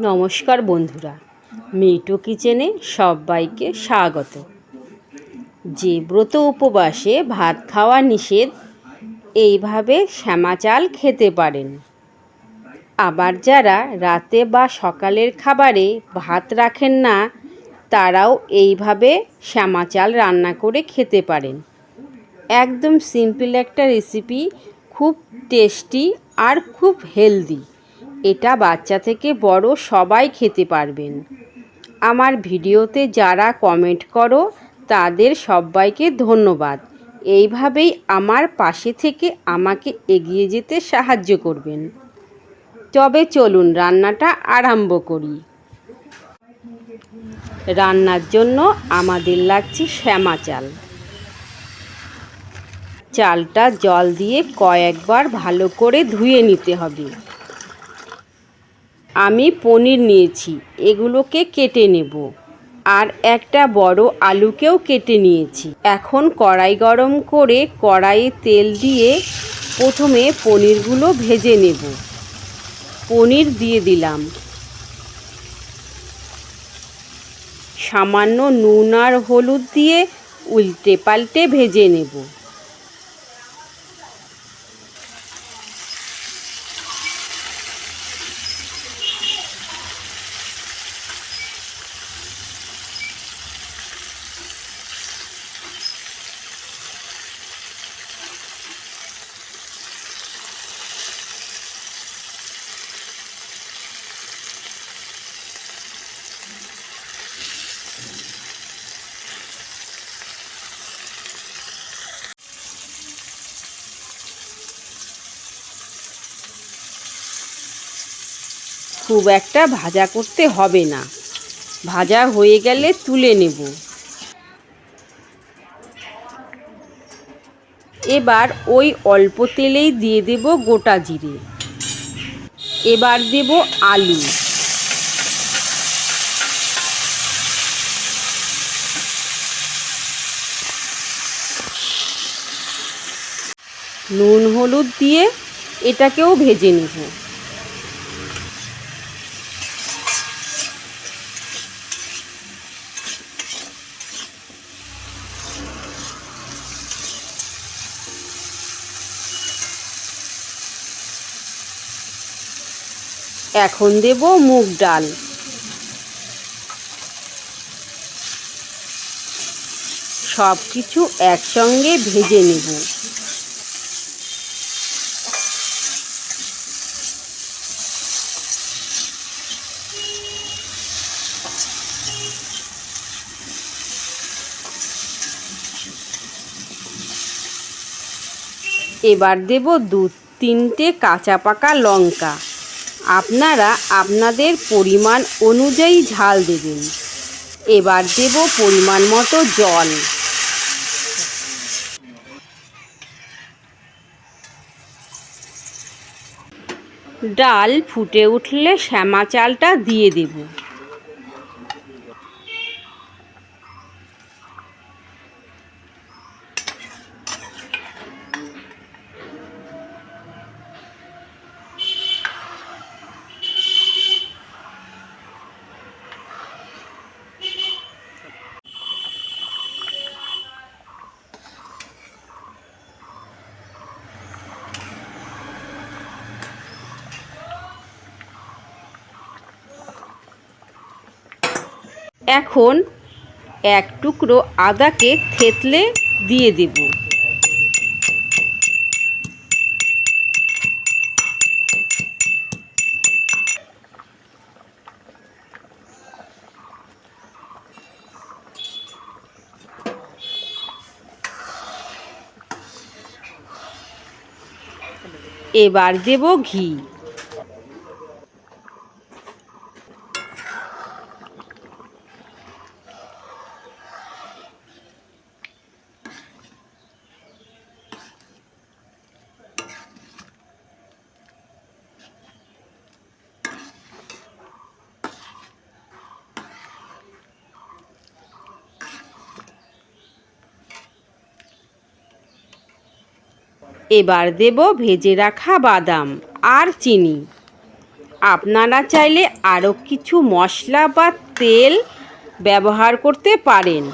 নমস্কার বন্ধুরা মিটু কিচেনে সবাইকে স্বাগত। যে ব্রত উপবাসে ভাত খাওয়া নিষেধ, এইভাবে শ্যামা চাল খেতে পারেন। আবার যারা রাতে বা সকালের খাবারে ভাত রাখেন না, তারাও এইভাবে শ্যামা চাল রান্না করে খেতে পারেন। একদম সিম্পল একটা রেসিপি খুব টেস্টি আর খুব হেলদি এটা বাচ্চা থেকে বড় সবাই খেতে পারবেন। আমার ভিডিওতে যারা কমেন্ট করো, তাদের সবাইকে ধন্যবাদ। এইভাবেই আমার পাশে থেকে আমাকে এগিয়ে যেতে সাহায্য করবেন। তবে চলুন রান্নাটা আরম্ভ করি। রান্নার জন্য আমাদের লাগছে শ্যামা চাল। চালটা জল দিয়ে কয়েকবার ভালো করে ধুয়ে নিতে হবে। আমি পনির নিয়েছি, এগুলোকে কেটে নেব। আর একটা বড় আলুকেও কেটে নিয়েছি। এখন কড়াই গরম করে কড়াইয়ে তেল দিয়ে প্রথমে পনিরগুলো ভেজে নেব। পনির দিয়ে দিলাম। সামান্য নুন আর হলুদ দিয়ে উল্টে পাল্টে ভেজে নেব। খুব একটা ভাজা করতে হবে না। ভাজা হয়ে গেলে তুলে নেব। এবার ওই অল্প তেলেই দিয়ে দেব গোটা জিরে। এবার দেব আলু। নুন, হলুদ দিয়ে এটাকেও ভেজে নেব। এখন দেব মুগ ডাল। সব কিছু একসঙ্গে ভেজে নেব। এবার দেব দু তিনটে কাঁচা পাকা লঙ্কা। আপনারা আপনাদের পরিমাণ অনুযায়ী ঝাল দেবেন। এবার দেব পরিমাণ মতো জল। ডাল ফুটে উঠলে শ্যামা চালটা দিয়ে দেব। এখন এক টুকরো আদাকে থেতলে দিয়ে দেব। এবার দেব ঘি। এবার দেব ভেজে রাখা বাদাম আর চিনি। আপনারা চাইলে আরও কিছু মশলা বা তেল ব্যবহার করতে পারেন।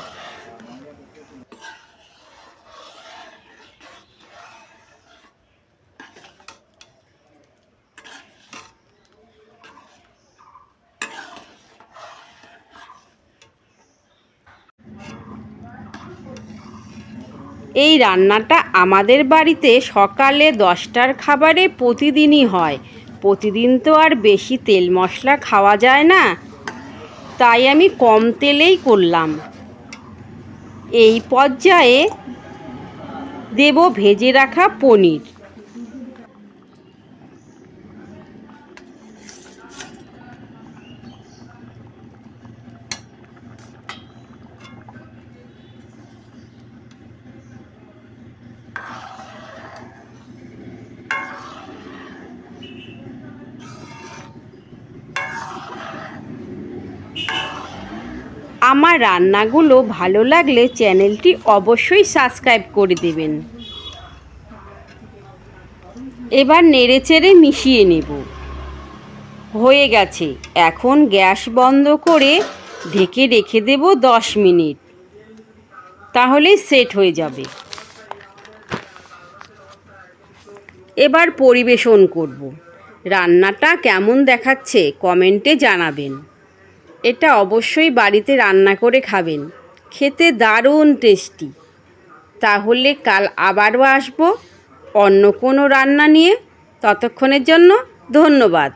এই রান্নাটা আমাদের বাড়িতে সকালে দশটার খাবারে প্রতিদিনই হয়। প্রতিদিন তো আর বেশি তেল মশলা খাওয়া যায় না। তাই আমি কম তেলেই করলাম। এই পর্যায়ে দেব ভেজে রাখা পনির। আমার রান্নাগুলো ভালো লাগলে চ্যানেলটি অবশ্যই সাবস্ক্রাইব করে দেবেন। এবার নেড়েচেড়ে মিশিয়ে নেব। হয়ে গেছে। এখন গ্যাস বন্ধ করে ঢেকে রেখে দেব দশ মিনিট। তাহলে সেট হয়ে যাবে। এবার পরিবেশন করব। রান্নাটা কেমন দেখাচ্ছে কমেন্টে জানাবেন। এটা অবশ্যই বাড়িতে রান্না করে খাবেন। খেতে দারুণ টেস্টি। তাহলে কাল আবারও আসব অন্য কোনো রান্না নিয়ে। ততক্ষণের জন্য ধন্যবাদ।